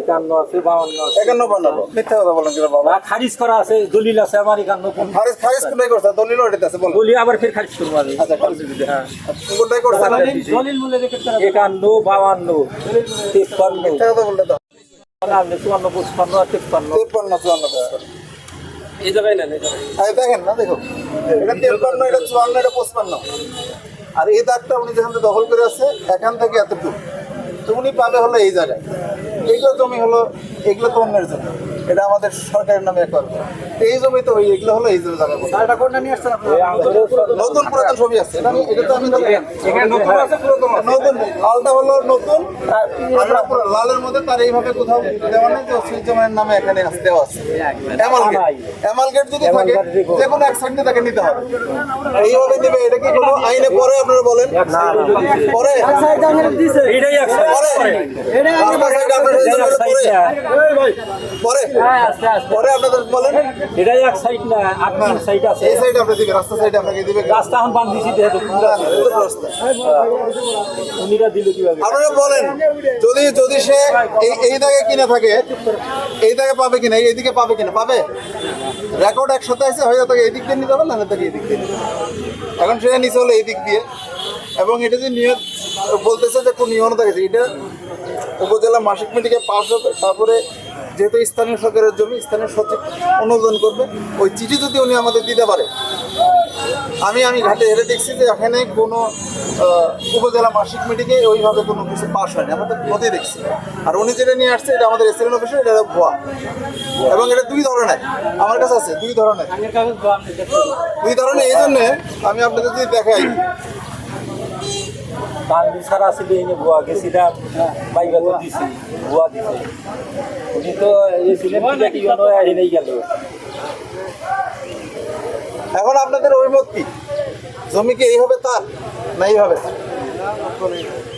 একান্ন আছে বাউন্ন একান্ন বানাবো। মিথ্যা কথা বলেন কিনা বাবা? বা খারিজ করা আছে দলিল আছে আমার একান্ন কোন খারিজ খারিজ কোনটাই করছে? দলিল ওটাতে আছে বলো। বলি আবার ফের খারিজ করব আমি। আচ্ছা খারিজ হ্যাঁ। কোনটাই করছে? দলিল একান্ন বাউন্ন তিপ্পান্ন। মিথ্যা কথা বললে এই জায়গায় নেন দেখেন না, দেখো। এটা এটা চুয়ান্ন, এটা পঁচপান্ন। আর এই দাগটা উনি যেখান থেকে দখল করে আছে, এখান থেকে এতটুকু। তো উনি পাবে হলো এই জায়গায়। এইগুলো জমি হলো এগুলো তো অন্যের জন্য এটা আমাদের সরকারের নামে একবার এই জমি তো ওই এগুলো হলো এই জমি জায়গা এটা কোনটা নিয়ে আসছেন নতুন পুরাতন ছবি আছে। এটা আমি- এটা তো আমি এখানে নতুন আছে পুরাতন নতুন লালটা হলো নতুন। আমরা পুরো লালের মধ্যে তার এইভাবে কোথাও দেওয়া নেই যে সূর্যমানের নামে এখানে আসতে দেওয়া আছে। এমালগেট। এমালগেট। যদি থাকে যে কোনো এক সাইড তাকে নিতে হবে। এইভাবে নেবে এটা কি কোনো আইনে পরে আপনারা বলেন? পরে? একশো পরে? সাইড আপনারা এই জন্য পরে? পরে? পরে আপনাদের বলেন। এটাই এক সাইড না তিন সাইড আছে। এই সাইড আপনি দিবে রাস্তা সাইড আপনাকে দিবে রাস্তা এখন বান দিছি যেহেতু রাস্তা। উনিরা দিল কীভাবে? আপনারা বলেন যদি যদি সে এই এই দাগে কিনে থাকে এই দাগে পাবে কিনা এইদিকে পাবে কিনা পাবে? রেকর্ড একসাথে আছে হয়তো তাকে এই দিক দিয়ে নিতে হবে না তাকে এই দিক দিয়ে এখন সে নিচে হলো এই দিক দিয়ে। এবং এটা যে নিয়ত বলতেছে যে কোন নিয়ম থাকে এটা উপজেলা মাসিক মিটিংয়ে পাশ হবে তারপরে যেহেতু স্থানীয় সরকারের জমি স্থানীয় সচিব অনুমোদন করবে, ওই চিঠি যদি উনি আমাদের দিতে পারে, আমি আমি ঘাটে হেরে দেখছি যে এখানে কোনো উপজেলা মাসিক মিটিংয়ে ওইভাবে কোনো কিছু পাস হয়নি, আমরা তো দেখছি। আর উনি যেটা নিয়ে আসছে, এটা আমাদের এসএলএন অফিসে এটা ভুয়া এবং এটা দুই ধরনের, আমার কাছে আছে দুই ধরনের। দুই ধরনের, এই জন্যে আমি আপনাদের যদি দেখাই বান্দি ছাড়া ছিল এনে বুয়া গেছিলাম বাইবা তো দিছি বুয়া দিছে। উনি তো এসেছিলেন কি এনেই গেল। এখন আপনাদের অভিমত কি? জমি কি এইভাবে তার না এইভাবে?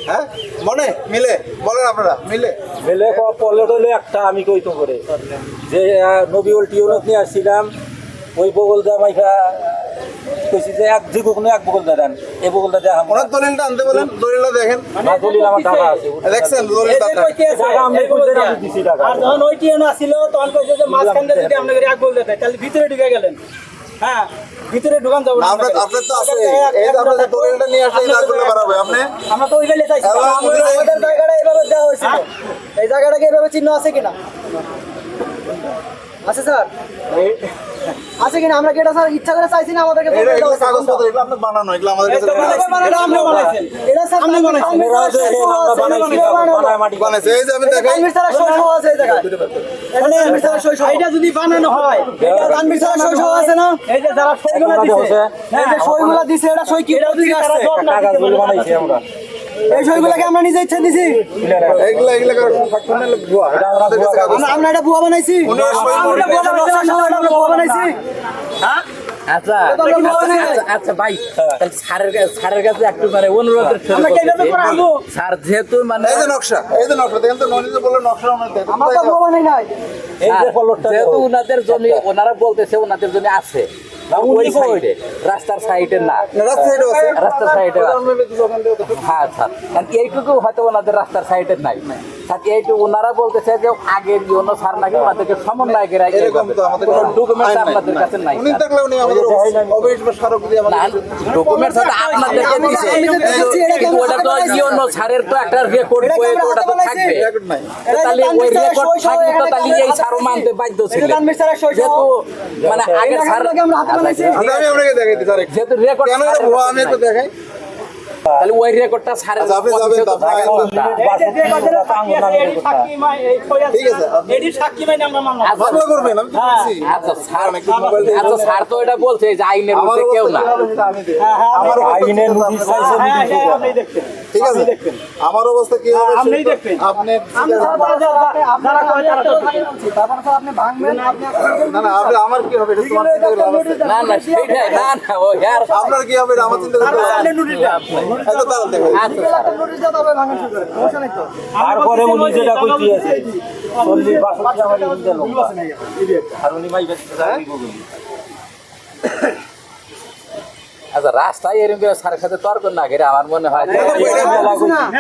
হ্যাঁ? মনে? মিলে? বলেন আপনারা মিলে? মেলে পলেট হলো একটা আমি কইতো করে। যে নবী টিউনত নিয়ে আসছিলাম ওই বগলদা মাইফা কইছি যে এক যে কোনো এক বগলদা দেন এই বগলদা দেওয়া ওনার দলিলটা আনতে বলেন দলিলটা দেখেন। না দলিল আমার টাকা আছে দেখছেন দলিলটা টাকা আমি কইছি আমি দিছি টাকা। আর যখন ওই টিএন আসছিল তখন কইছে যে মাঝখান দিয়ে যদি আপনাকে এক বলতে দেয় তাহলে ভিতরে ঢুকে গেলেন। হ্যাঁ ভিতরে ঢুকান যাব না, আপনার আপনার তো আছে। এই যে আপনার দলিলটা নিয়ে আসলে এই দাগগুলো বাড়াবে। আপনি আমরা তো ওই গেলে চাইছি আমাদের জায়গাটা এইভাবে দেওয়া হয়েছিল। এই জায়গাটাকে এইভাবে চিহ্ন আছে কিনা? আছে স্যার? আছে কিনা আমরা কি এটা স্যার ইচ্ছা করে চাইছি না আমাদেরকে এটা এগুলো কাগজপত্র এগুলো আপনার বানানো এগুলো আমাদের কাছে এটা আপনি বানাইছেন এটা স্যার আপনি বানাইছেন আমরা আমরা বানাইছি। বানায় মাটি বানাইছে এই যে আমি দেখাই স্যারের সই সহ আছে এই জায়গায় এটা তানভীর স্যারের সই এটা যদি বানানো হয় এটা স্যারের সই সহ আছে না? এই যে যারা সইগুলো দিছে। এই যে সইগুলো দিছে। এটা সই কি এটা দিকে আসছে টাকা গুলো বানাইছি আমরা। এই সইগুলোকে আমরা নিজে ইচ্ছা দিছি। এগুলো এগুলো আমরা এটা বুয়া বানাইছি। বুয়া আমরা আচ্ছা। আচ্ছা, আচ্ছা ভাই তাহলে স্যারের কাছে স্যারের কাছে একটু মানে অনুরোধের সঙ্গে আমরা কীভাবে বলতেছি। করাবো? স্যার যেহেতু মানে এই যে নকশা এই যে নকশা দেখেন তো ননি যে নকশা আমরা তো বানাই নাই। এই যে স্যার, পলটটা যেহেতু ওনাদের জমি ওনারা বলতেছে ওনাদের জমি আছে। ওই সাইডে রাস্তার সাইডে না। রাস্তার সাইডে। হ্যাঁ স্যার। এইটুকু হয়তো ওনাদের রাস্তার সাইডে নাই। স্যার এইটুকু ওনারা বলতেছে যে আগের ইউনো স্যার নাকি ওনাদেরকে সমন্বয়কের এরকম তো আমাদের কোনো ডকুমেন্ট আপনাদের কাছে নাই উনি থাকলে উনি আমাদের অবৈধ স্মারক দিয়ে আমাদের ডকুমেন্টস আপনাদেরকে তো এটা কিন্তু ওটা তো হাতে ইউনো স্যারের তো একটা রেকর্ড বই ওটা তো থাকবে। তাহলে ওই রেকর্ড থাকলে তো তাহলে এই স্যারও মানতে বাধ্য সহ যেহেতু মানে আগের স্যার আমরা হাতে বানাইছি। আচ্ছা, আমি আপনাকে দেখাই স্যার যেহেতু রেকর্ড কেন আমি একটু দেখাই? তাহলে ওই রেকর্ডটা সারে যাবে আপনি যাবেন তো, আচ্ছা, তো স্যার এটা বলছে যে আইনের মধ্যে কেউ না। দেখি। আমার আইনের নোটিশ চাইছে হ্যাঁ হ্যাঁ ঠিক আছে আমার অবস্থা কি হবে আপনিই দেখবেন। আপনি যারা কয় তারা তো তারপর স্যার আপনি ভাঙবেন, আপনি না না আপনি আমার কি হবে? এটা তোমার চিন্তা করে না না না না ও ইয়ার আপনার কি হবে? আমার চিন্তা করতে আপনি এত আচ্ছা তবে ভাঙা শুরু। সমস্যা নেই তো। তারপরে উনি যেটা কইতে আছে বাষট্টি লোক আর উনি মাই বেশি আচ্ছা রাস্তায় এরকম করে স্যারের সাথে তর্ক না করে আমার মনে হয়।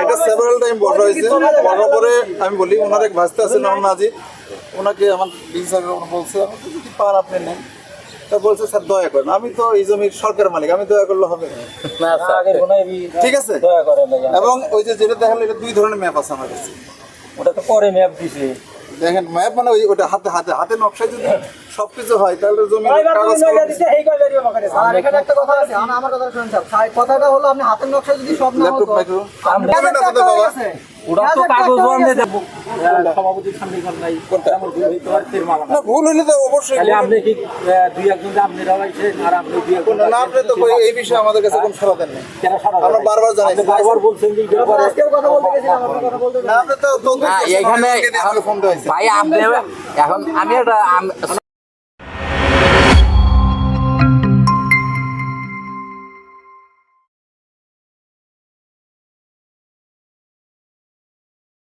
এটা সেভারাল টাইম বসা হয়েছে। বসার পরে আমি বলি ওনার এক ভাস্তে আছে নাম নাজির। ওনাকে আমার বিচার বলছে যদি পার আপনি নেন তা বলছে স্যার দয়া করেন। আমি তো এই জমির সরকার মালিক আমি দয়া করলে হবে না। ঠিক আছে? দয়া করে না এবং ওই যে যেটা দেখাল এটা দুই ধরনের ম্যাপ আছে আমার কাছে। ওটা তো পরে ম্যাপ দিছে। দেখেন ম্যাপ মানে ওই ওটা হাতে হাতে হাতে নকশায় যদি সবকিছু হয় তাহলে এখানে একটা কথা আছে, আমার- আমার কথাটা শুনুন স্যার। স্যার, কথাটা হলো আপনি হাতের নকশা যদি সব না হতো, ভুল তো অবশ্যই আপনি কি দুই একজন আপনারা আর আপনি দুই একজন না আপনি তো এই বিষয়ে আমাদের কাছে কোনো সারা দেন নাই কেন সারা আমরা বারবার জানাইছি। বারবার বলছেন এটা কথা বলতে গেছিলাম, কথা বলতে না আপনি তো তদন্ত না করছেন, এখানে আমাদেরকে দিয়ে আমাকে ফোন দেওয়া ভাই আপনি এখন আমি একটা আম-